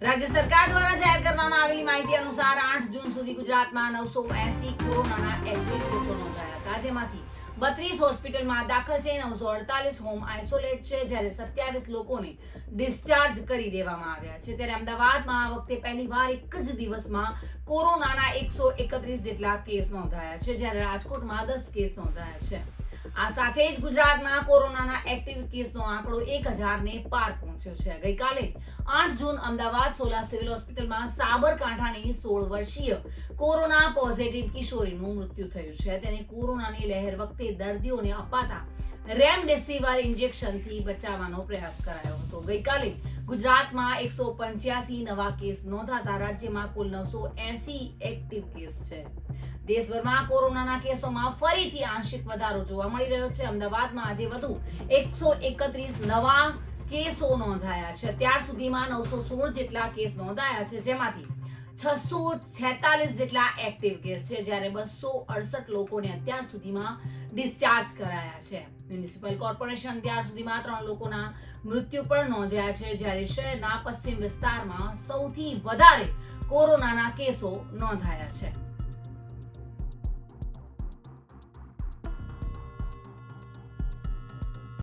રાજ્ય સરકાર દ્વારા જાહેર કરવામાં આવેલી માહિતી અનુસાર આઠ જૂન સુધી ગુજરાતમાં નવસો એસી કોરોનાના એક્ટિવ કેસો નોંધાયા હતા. જેમાંથી બત્રીસ હોસ્પિટલમાં દાખલ છે, નવસો અડતાલીસ હોમ આઇસોલેટ છે, જ્યારે સત્યાવીસ લોકોને ડિસ્ચાર્જ કરી દેવામાં આવ્યા છે. ત્યારે અમદાવાદમાં આ વખતે પહેલીવાર એક જ દિવસમાં કોરોનાના એકસો એકત્રીસ જેટલા કેસ નોંધાયા છે, જ્યારે રાજકોટમાં દસ કેસ નોંધાયા છે. આ સાથે જ ગુજરાતમાં કોરોનાના એક્ટિવ કેસનો આંકડો એક હજારને પાર પહોંચ્યો છે. ગઈકાલે આઠ જૂન અમદાવાદ સોલા સિવિલ હોસ્પિટલમાં સાબરકાંઠાની સોળ વર્ષીય કોરોના પોઝિટિવ કિશોરીનું મૃત્યુ થયું છે. તેને કોરોનાની લહેર વખતે દર્દીઓને અપાતા રેમડેસિવિર ઇન્જેક્શનથી બચાવવાનો પ્રયાસ કરાયો હતો. ગઈકાલે ગુજરાતમાં એકસો પંચ્યાસી નવા કેસ નોંધાતા રાજ્યમાં કુલ નવસો એસી એક્ટિવ કેસ છે. દેશભરમાં કોરોનાના કેસોમાં ફરીથી આંશિક વધારો જોવા મળી રહ્યો છે. અમદાવાદમાં આજે વધુ એકસો એકત્રીસ નવા કેસો નોંધાયા છે. ત્યાર સુધીમાં નવસો સોળ જેટલા કેસ નોંધાયા છે, જેમાંથી છસો છેતાલીસ જેટલા એક્ટિવ કેસ છે જ્યારે બસો અડસઠ લોકોને અત્યાર સુધીમાં ડિસ્ચાર્જ કરાયા છે. મ્યુનિસિપલ કોર્પોરેશન અત્યાર સુધીમાં ત્રણ લોકોના મૃત્યુ પણ નોંધ્યા છે જ્યારે શહેરના પશ્ચિમ વિસ્તારમાં સૌથી વધારે કોરોનાના કેસો નોંધાયા છે.